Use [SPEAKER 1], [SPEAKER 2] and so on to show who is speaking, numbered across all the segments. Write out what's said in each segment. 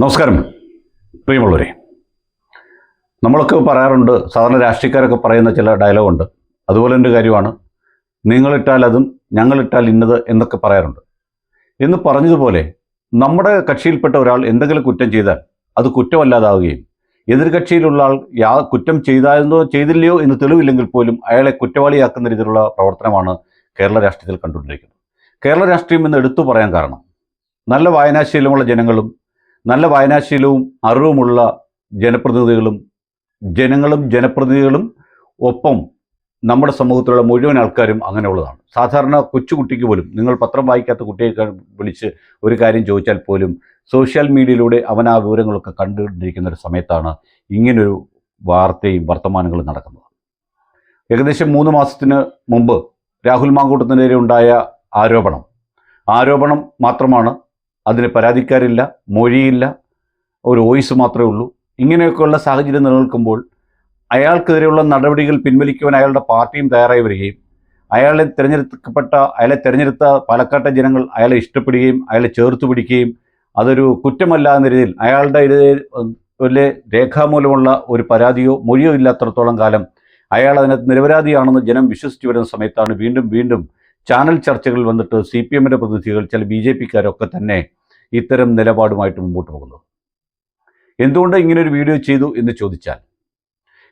[SPEAKER 1] നമസ്കാരം പ്രിയമുള്ളവരെ. നമ്മളൊക്കെ പറയാറുണ്ട് സാധാരണ രാഷ്ട്രീയക്കാരൊക്കെ പറയുന്ന ചില ഡയലോഗുണ്ട്. അതുപോലെ ഒരു കാര്യമാണ് നിങ്ങളിട്ടാൽ അതും ഞങ്ങളിട്ടാൽ ഇന്നത് എന്നൊക്കെ പറയാറുണ്ട്. എന്ന് പറഞ്ഞതുപോലെ നമ്മുടെ കക്ഷിയിൽപ്പെട്ട ഒരാൾ എന്തെങ്കിലും കുറ്റം ചെയ്താൽ അത് കുറ്റമല്ലാതാവുകയും എതിർ കക്ഷിയിലുള്ള ആൾ യാ കുറ്റം ചെയ്തായിരുന്നോ ചെയ്തില്ലയോ എന്ന് തെളിവില്ലെങ്കിൽ പോലും അയാളെ കുറ്റവാളിയാക്കുന്ന രീതിയിലുള്ള പ്രവർത്തനമാണ് കേരള രാഷ്ട്രീയത്തിൽ കണ്ടുകൊണ്ടിരിക്കുന്നത്. കേരള രാഷ്ട്രീയം എന്ന് എടുത്തു പറയാൻ കാരണം നല്ല വായനാശീലമുള്ള ജനങ്ങളും നല്ല വായനാശീലവും അറിവുമുള്ള ജനപ്രതിനിധികളും ജനങ്ങളും ജനപ്രതിനിധികളും ഒപ്പം നമ്മുടെ സമൂഹത്തിലുള്ള മുഴുവൻ ആൾക്കാരും അങ്ങനെയുള്ളതാണ്. സാധാരണ കൊച്ചുകുട്ടിക്ക് പോലും നിങ്ങൾ പത്രം വായിക്കാത്ത കുട്ടിയെ വിളിച്ച് ഒരു കാര്യം ചോദിച്ചാൽ പോലും സോഷ്യൽ മീഡിയയിലൂടെ അവൻ ആ വിവരങ്ങളൊക്കെ കണ്ടുകൊണ്ടിരിക്കുന്ന ഒരു സമയത്താണ് ഇങ്ങനൊരു വാർത്തയും വർത്തമാനങ്ങളും നടക്കുന്നത്. ഏകദേശം മൂന്ന് മാസത്തിന് മുമ്പ് രാഹുൽ മാങ്കൂട്ടത്തിനെതിരെ ഉണ്ടായ ആരോപണം. ആരോപണം മാത്രമാണ് അതിന് പരാതിക്കാരില്ല മൊഴിയില്ല ഒരു വോയിസ് മാത്രമേ ഉള്ളൂ. ഇങ്ങനെയൊക്കെയുള്ള സാഹചര്യം നിലനിൽക്കുമ്പോൾ അയാൾക്കെതിരെയുള്ള നടപടികൾ പിൻവലിക്കുവാൻ അയാളുടെ പാർട്ടിയും തയ്യാറായി വരികയും അയാളെ തിരഞ്ഞെടുക്കപ്പെട്ട അയാളെ തിരഞ്ഞെടുത്ത പാലക്കാട്ടെ ജനങ്ങൾ അയാളെ ഇഷ്ടപ്പെടുകയും അയാളെ ചേർത്ത് പിടിക്കുകയും അതൊരു കുറ്റമല്ല എന്ന രീതിയിൽ അയാളുടെ ഇതിലെ രേഖാമൂലമുള്ള ഒരു പരാതിയോ മൊഴിയോ ഇല്ലാത്തടത്തോളം കാലം അയാൾ അതിനകത്ത് നിരപരാധിയാണെന്ന് ജനം വിശ്വസിച്ചു വരുന്ന സമയത്താണ് വീണ്ടും വീണ്ടും ചാനൽ ചർച്ചകളിൽ വന്നിട്ട് സി പി എമ്മിന്റെ പ്രതിനിധികൾ ചില ബി ജെ പിക്കാരൊക്കെ തന്നെ ഇത്തരം നിലപാടുമായിട്ട് മുമ്പോട്ട് പോകുന്നത് എന്തുകൊണ്ട് ഇങ്ങനെ ഒരു വീഡിയോ ചെയ്തു എന്ന് ചോദിച്ചാൽ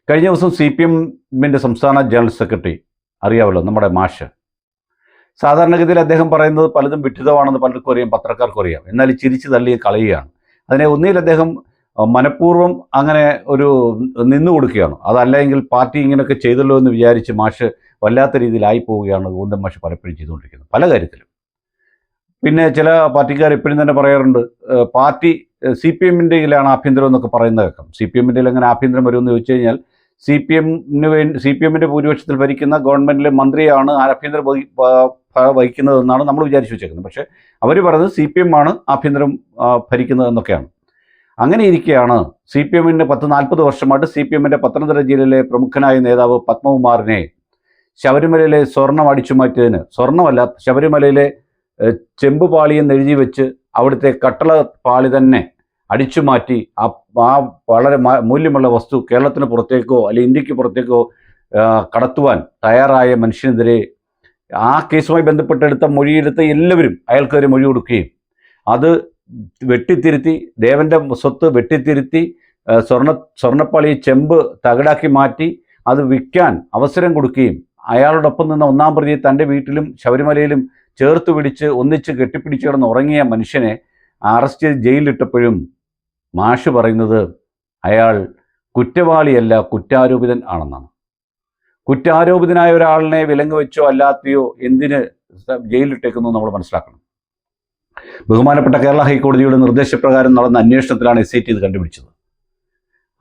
[SPEAKER 1] കഴിഞ്ഞ ദിവസം സി പി എമ്മിന്റെ സംസ്ഥാന ജനറൽ സെക്രട്ടറി അറിയാമല്ലോ നമ്മുടെ മാഷ്. സാധാരണഗതിയിൽ അദ്ദേഹം പറയുന്നത് പലതും വിഡിതമാണെന്ന് പലർക്കും അറിയാം പത്രക്കാർക്കും അറിയാം. എന്നാൽ ചിരിച്ചു തള്ളി കളയുകയാണ്. അതിനെ ഒന്നിൽ അദ്ദേഹം മനഃപൂർവം അങ്ങനെ ഒരു നിന്നു കൊടുക്കുകയാണ്. അതല്ലെങ്കിൽ പാർട്ടി ഇങ്ങനെയൊക്കെ ചെയ്തല്ലോ എന്ന് വിചാരിച്ച് മാഷ് വല്ലാത്ത രീതിയിലായി പോവുകയാണ് ഗോവിന്ദൻ മാഷ് പലപ്പോഴും ചെയ്തുകൊണ്ടിരിക്കുന്നത്. പല കാര്യത്തിലും. പിന്നെ ചില പാർട്ടിക്കാർ എപ്പോഴും തന്നെ പറയാറുണ്ട് പാർട്ടി സി പി എമ്മിന്റെ കയ്യിലാണ് ആഭ്യന്തരം എന്നൊക്കെ പറയുന്ന കേൾക്കാം. സി പി എമ്മിന്റെ എങ്ങനെ ആഭ്യന്തരം വരുമെന്ന് ചോദിച്ചു കഴിഞ്ഞാൽ സി പി എമ്മിന് വേണ്ടി സി പി എമ്മിന്റെ ഭൂരിപക്ഷത്തിൽ ഭരിക്കുന്ന ഗവൺമെന്റിലെ മന്ത്രിയാണ് ആഭ്യന്തരം വഹിക്കുന്നതെന്നാണ് നമ്മൾ വിചാരിച്ചു വെച്ചേക്കുന്നത്. പക്ഷേ അവർ പറയുന്നത് സി പി എം ആണ് ആഭ്യന്തരം ഭരിക്കുന്നതെന്നൊക്കെയാണ് അങ്ങനെ ഇരിക്കുകയാണ് സി പി എമ്മിന്റെ പത്ത് നാൽപ്പത് വർഷമായിട്ട് സി പി എമ്മിന്റെ പത്തനംതിട്ട ജില്ലയിലെ പ്രമുഖനായ നേതാവ് പത്മകുമാറിനെ ശബരിമലയിലെ സ്വർണം അടിച്ചു മാറ്റിയതിന് സ്വർണമല്ല ശബരിമലയിലെ ഏഹ്, ചെമ്പ് പാളി എന്ന് എഴുതി വെച്ച് അവിടുത്തെ കട്ടള പാളി തന്നെ അടിച്ചു മാറ്റി ആ ആ വളരെ മൂല്യമുള്ള വസ്തു കേരളത്തിന് പുറത്തേക്കോ അല്ലെങ്കിൽ ഇന്ത്യയ്ക്ക് പുറത്തേക്കോ കടത്തുവാൻ തയ്യാറായ മനുഷ്യനെതിരെ ആ കേസുമായി ബന്ധപ്പെട്ടെടുത്ത മൊഴിയെടുത്ത എല്ലാവരും അയാൾക്കൊരു മൊഴി കൊടുക്കുകയും അത് വെട്ടിത്തിരുത്തി ദേവന്റെ സ്വത്ത് വെട്ടിത്തിരുത്തി സ്വർണ സ്വർണ സ്വർണപ്പാളി ചെമ്പ് തകിടാക്കി മാറ്റി അത് വിൽക്കാൻ അവസരം കൊടുക്കുകയും അയാളോടൊപ്പം നിന്ന ഒന്നാം പ്രതിയെ തന്റെ വീട്ടിലും ശബരിമലയിലും ചേർത്ത് പിടിച്ച് ഒന്നിച്ച് കെട്ടിപ്പിടിച്ച് കിടന്ന് ഉറങ്ങിയ മനുഷ്യനെ അറസ്റ്റ് ചെയ്ത് ജയിലിലിട്ടപ്പോഴും മാഷ് പറയുന്നത് അയാൾ കുറ്റവാളിയല്ല കുറ്റാരോപിതൻ ആണെന്നാണ്. കുറ്റാരോപിതനായ ഒരാളിനെ വിലങ്ങ് വെച്ചോ അല്ലാത്തയോ എന്തിന് ജയിലിലിട്ടേക്കുന്നു നമ്മൾ മനസ്സിലാക്കണം. ബഹുമാനപ്പെട്ട കേരള ഹൈക്കോടതിയുടെ നിർദ്ദേശപ്രകാരം നടന്ന അന്വേഷണത്തിലാണ് എസ് ഐ ടി ഇത് കണ്ടുപിടിച്ചത്.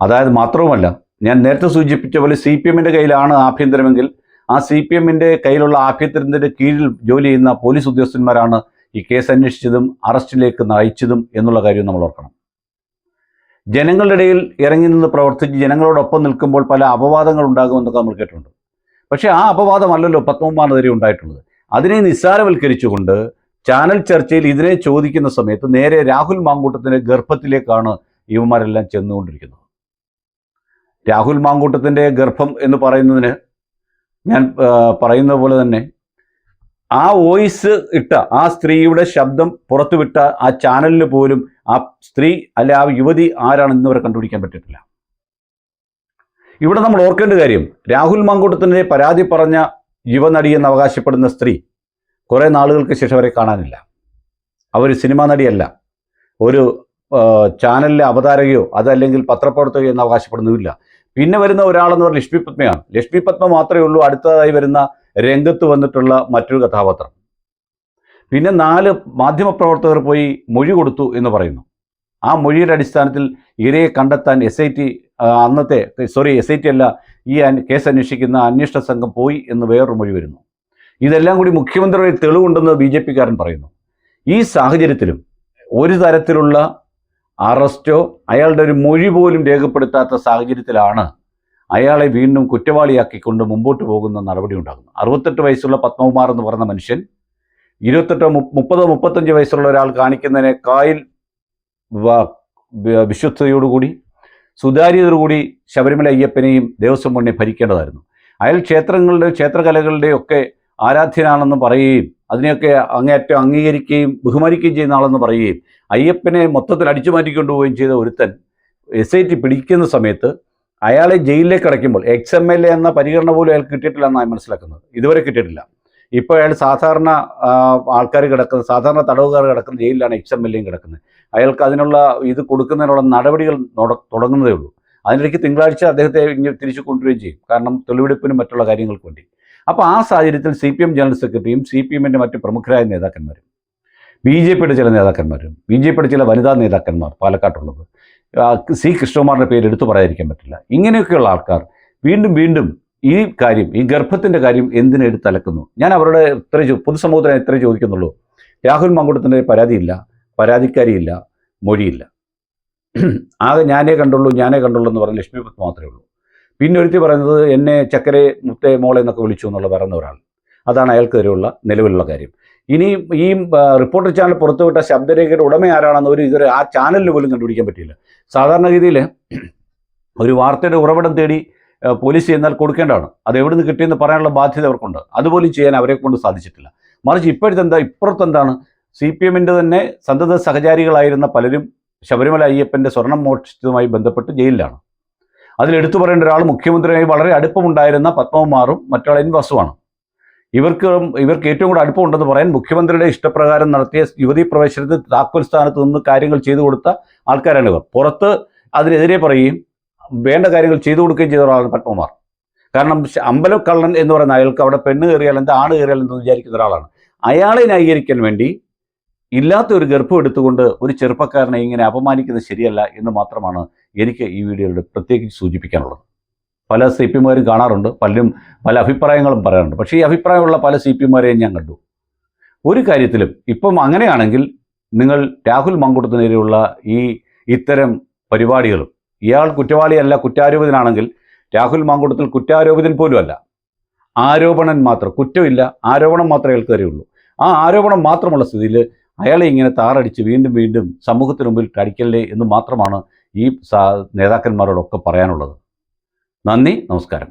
[SPEAKER 1] അതായത് മാത്രവുമല്ല ഞാൻ നേരത്തെ സൂചിപ്പിച്ച പോലെ സി പി എമ്മിന്റെ കയ്യിലാണ് ആഭ്യന്തരമെങ്കിൽ ആ സി പി എമ്മിന്റെ കയ്യിലുള്ള ആഭ്യന്തരത്തിന്റെ കീഴിൽ ജോലി ചെയ്യുന്ന പോലീസ് ഉദ്യോഗസ്ഥന്മാരാണ് ഈ കേസ് അന്വേഷിച്ചതും അറസ്റ്റിലേക്ക് നയിച്ചതും എന്നുള്ള കാര്യം നമ്മൾ ഓർക്കണം. ജനങ്ങളുടെ ഇടയിൽ ഇറങ്ങി നിന്ന് പ്രവർത്തിച്ച് ജനങ്ങളോടൊപ്പം നിൽക്കുമ്പോൾ പല അപവാദങ്ങൾ ഉണ്ടാകുമെന്നൊക്കെ നമ്മൾ കേട്ടിട്ടുണ്ട്. പക്ഷേ ആ അപവാദമല്ലല്ലോ പത്മകുമാറിനെതിരെ ഉണ്ടായിട്ടുള്ളത്. അതിനെ നിസ്സാരവൽക്കരിച്ചുകൊണ്ട് ചാനൽ ചർച്ചയിൽ ഇതിനെ ചോദിക്കുന്ന സമയത്ത് നേരെ രാഹുൽ മാങ്കൂട്ടത്തിന്റെ ഗർഭത്തിലേക്കാണ് ഇവന്മാരെല്ലാം ചെന്നുകൊണ്ടിരിക്കുന്നത്. രാഹുൽ മാങ്കൂട്ടത്തിന്റെ ഗർഭം എന്ന് പറയുന്നതിന് ഞാൻ പറയുന്ന പോലെ തന്നെ ആ വോയിസ് ഇട്ട ആ സ്ത്രീയുടെ ശബ്ദം പുറത്തുവിട്ട ആ ചാനലിൽ പോലും ആ സ്ത്രീ അല്ലെ ആ യുവതി ആരാണെന്ന് വരെ കണ്ടുപിടിക്കാൻ പറ്റിയിട്ടില്ല. ഇവിടെ നമ്മൾ ഓർക്കേണ്ട കാര്യം രാഹുൽ മാങ്കൂട്ടത്തിനെതിരെ പരാതി പറഞ്ഞ യുവനടി എന്ന് അവകാശപ്പെടുന്ന സ്ത്രീ കുറേ നാളുകൾക്ക് ശേഷം അവരെ കാണാനില്ല. അവർ സിനിമാ നടിയല്ല. ഒരു ചാനലിലെ അവതാരകയോ അതല്ലെങ്കിൽ പത്രപ്രവർത്തകയോ എന്ന് അവകാശപ്പെടുന്നതുമില്ല. പിന്നെ വരുന്ന ഒരാളെന്ന് പറഞ്ഞാൽ ലക്ഷ്മി പത്മയാണ്. ലക്ഷ്മി പത്മ മാത്രമേ ഉള്ളൂ. അടുത്തതായി വരുന്ന രംഗത്ത് വന്നിട്ടുള്ള മറ്റൊരു കഥാപാത്രം. പിന്നെ നാല് മാധ്യമപ്രവർത്തകർ പോയി മൊഴി കൊടുത്തു എന്ന് പറയുന്നു. ആ മൊഴിയുടെ അടിസ്ഥാനത്തിൽ ഇരയെ കണ്ടെത്താൻ എസ് ഐ ടി അന്നത്തെ സോറി എസ് ഐ ടി അല്ല ഈ കേസ് അന്വേഷിക്കുന്ന അന്വേഷണ സംഘം പോയി എന്ന് വേറൊരു മൊഴി വരുന്നു. ഇതെല്ലാം കൂടി മുഖ്യമന്ത്രിയുടെ തെളിവുണ്ടെന്ന് ബി ജെ പിക്കാരൻ പറയുന്നു. ഈ സാഹചര്യത്തിലും ഒരു തരത്തിലുള്ള അറസ്റ്റോ അയാളുടെ ഒരു മൊഴി പോലും രേഖപ്പെടുത്താത്ത സാഹചര്യത്തിലാണ് അയാളെ വീണ്ടും കുറ്റവാളിയാക്കിക്കൊണ്ട് മുമ്പോട്ട് പോകുന്ന നടപടി ഉണ്ടാകുന്നു അറുപത്തെട്ട് വയസ്സുള്ള പത്മകുമാർ എന്ന് പറഞ്ഞ മനുഷ്യൻ ഇരുപത്തെട്ടോ മുപ്പതോ മുപ്പത്തഞ്ച് വയസ്സുള്ള ഒരാൾ കാണിക്കുന്നതിനെ കായിൽ വിശ്വസ്തയോടുകൂടി സുതാര്യതയോടുകൂടി ശബരിമല അയ്യപ്പനെയും ദേവസ്വം മണ്ണിനെ ഭരിക്കേണ്ടതായിരുന്നു. അയാൾ ക്ഷേത്രങ്ങളുടെ ക്ഷേത്രകലകളുടെയൊക്കെ ആരാധ്യനാണെന്ന് പറയുകയും അതിനെയൊക്കെ അങ്ങേറ്റം അംഗീകരിക്കുകയും ബഹുമാനിക്കുകയും ചെയ്യുന്ന ആളെന്ന് പറയുകയും അയ്യപ്പനെ മൊത്തത്തിൽ അടിച്ചു മാറ്റിക്കൊണ്ടുപോവുകയും ചെയ്ത ഒരുത്തൻ എസ് ഐ ടി പിടിക്കുന്ന സമയത്ത് അയാളെ ജയിലിലേക്ക് അടയ്ക്കുമ്പോൾ എക്സ് എം എൽ എ എന്ന പരിഗണന പോലും അയാൾക്ക് കിട്ടിയിട്ടില്ല എന്നാണ് മനസ്സിലാക്കുന്നത്. ഇതുവരെ കിട്ടിയിട്ടില്ല. ഇപ്പോൾ അയാൾ സാധാരണ ആൾക്കാർ കിടക്കുന്ന സാധാരണ തടവുകാർ കിടക്കുന്ന ജയിലിലാണ് എക്സ് എം എൽ എയും കിടക്കുന്നത്. അയാൾക്ക് അതിനുള്ള ഇത് കൊടുക്കുന്നതിനുള്ള നടപടികൾ നട- തുടങ്ങുന്നതേ ഉള്ളൂ. അതിനിടയ്ക്ക് തിങ്കളാഴ്ച അദ്ദേഹത്തെ തിരിച്ചു കൊണ്ടുവരികയും ചെയ്യും. കാരണം തെളിവെടുപ്പിനും മറ്റുള്ള കാര്യങ്ങൾക്ക് വേണ്ടി. അപ്പോൾ ആ സാഹചര്യത്തിൽ സി പി എം ജനറൽ സെക്രട്ടറിയും സി പി എമ്മിന്റെ മറ്റ് പ്രമുഖരായ നേതാക്കന്മാരും ബി ജെ പിയുടെ ചില നേതാക്കന്മാരും ബി ജെ പിയുടെ ചില വനിതാ നേതാക്കന്മാർ പാലക്കാട്ടുള്ളത് സി കൃഷ്ണകുമാറിന്റെ പേര് എടുത്തു പറയാതിരിക്കാൻ പറ്റില്ല. ഇങ്ങനെയൊക്കെയുള്ള ആൾക്കാർ വീണ്ടും വീണ്ടും ഈ കാര്യം ഈ ഗർഭത്തിന്റെ കാര്യം എന്തിനെടുത്ത് അലക്കുന്നു? ഞാൻ അവരുടെ ഇത്ര പൊതുസമൂഹത്തിന് എത്ര ചോദിക്കുന്നുള്ളൂ. രാഹുൽ മങ്കുടത്തിന്റെ പരാതിയില്ല പരാതിക്കാരിയില്ല മൊഴിയില്ല. ആകെ ഞാനേ കണ്ടുള്ളൂ ഞാനേ കണ്ടുള്ളൂ എന്ന് പറഞ്ഞ ലക്ഷ്മിപത് മാത്രമേ ഉള്ളൂ. പിന്നെ ഒരുത്തി പറയുന്നത് എന്നെ ചക്കരെ മുത്തേ മോളെ എന്നൊക്കെ വിളിച്ചു എന്നുള്ള പറയുന്ന ഒരാൾ. അതാണ് അയാൾക്കെതിരെയുള്ള നിലവിലുള്ള കാര്യം. ഇനി ഈ റിപ്പോർട്ടർ ചാനൽ പുറത്തുവിട്ട ശബ്ദരേഖയുടെ ഉടമ ആരാണെന്ന് ഒരു ഇതുവരെ ആ ചാനലിൽ പോലും കണ്ടുപിടിക്കാൻ പറ്റിയില്ല. സാധാരണഗതിയിൽ ഒരു വാർത്തയുടെ ഉറവിടം തേടി പോലീസ് ചെന്നാൽ കൊടുക്കേണ്ടതാണ്. അത് എവിടെ നിന്ന് കിട്ടിയെന്ന് പറയാനുള്ള ബാധ്യത അവർക്കുണ്ട്. അതുപോലും ചെയ്യാൻ അവരെ കൊണ്ട് സാധിച്ചിട്ടില്ല. മറിച്ച് ഇപ്പോഴത്തെന്താ ഇപ്പുറത്തെന്താണ്? സി പി എമ്മിന്റെ തന്നെ സന്തത സഹചാരികളായിരുന്ന പലരും ശബരിമല അയ്യപ്പന്റെ സ്വർണം മോഷ്ടിച്ചതുമായി ബന്ധപ്പെട്ട് ജയിലിലാണ്. അതിൽ എടുത്തു പറയേണ്ട ഒരാൾ മുഖ്യമന്ത്രിയുമായി വളരെ അടുപ്പമുണ്ടായിരുന്ന പത്മകുമാറും മറ്റൊരാൾ എൻ വസുവാണ്. ഇവർക്ക് ഇവർക്ക് ഏറ്റവും കൂടുതൽ അടുപ്പമുണ്ടെന്ന് പറയാൻ മുഖ്യമന്ത്രിയുടെ ഇഷ്ടപ്രകാരം നടത്തിയ യുവതി പ്രവേശനത്തിൽ താക്കോൽ സ്ഥാനത്ത് നിന്ന് കാര്യങ്ങൾ ചെയ്തു കൊടുത്ത ആൾക്കാരാണ് ഇവർ. പുറത്ത് അതിനെതിരെ പറയുകയും വേണ്ട കാര്യങ്ങൾ ചെയ്തു കൊടുക്കുകയും ചെയ്ത ഒരാളാണ് പത്മകുമാർ. കാരണം അമ്പലക്കള്ളൻ എന്ന് പറയുന്ന അയാൾക്ക് അവിടെ പെണ്ണ് കയറിയാൽ എന്താ ആണ് കയറിയാൽ എന്ന് വിചാരിക്കുന്ന ഒരാളാണ്. അയാളെ ന്യായീകരിക്കാൻ വേണ്ടി ഇല്ലാത്ത ഒരു ഗർഭം എടുത്തുകൊണ്ട് ഒരു ചെറുപ്പക്കാരനെ ഇങ്ങനെ അപമാനിക്കുന്നത് ശരിയല്ല എന്ന് മാത്രമാണ് എനിക്ക് ഈ വീഡിയോയിലൂടെ പ്രത്യേകിച്ച് സൂചിപ്പിക്കാനുള്ളത്. പല സി പി എമ്മാരും കാണാറുണ്ട് പലരും പല അഭിപ്രായങ്ങളും പറയാറുണ്ട്. പക്ഷേ ഈ അഭിപ്രായമുള്ള പല സി പി എമ്മാരെയും ഞാൻ കണ്ടു. ഒരു കാര്യത്തിലും ഇപ്പം അങ്ങനെയാണെങ്കിൽ നിങ്ങൾ രാഹുൽ മങ്കുടത്തിനെതിരെയുള്ള ഈ ഇത്തരം പരിപാടികളും ഇയാൾ കുറ്റവാളിയല്ല കുറ്റാരോപിതനാണെങ്കിൽ രാഹുൽ മാങ്കുടത്തിൽ കുറ്റാരോപിതൻ പോലും അല്ല ആരോപണൻ മാത്രം കുറ്റമില്ല ആരോപണം മാത്രമേ ഏൽക്കാരേ ഉള്ളൂ ആ ആരോപണം മാത്രമുള്ള സ്ഥിതിയിൽ അയാളെ ഇങ്ങനെ താറടിച്ച് വീണ്ടും വീണ്ടും സമൂഹത്തിന് മുമ്പിൽ അടിക്കല്ലേ എന്ന് മാത്രമാണ് ഈ നേതാക്കന്മാരോടൊക്കെ പറയാനുള്ളത്. നന്ദി നമസ്കാരം.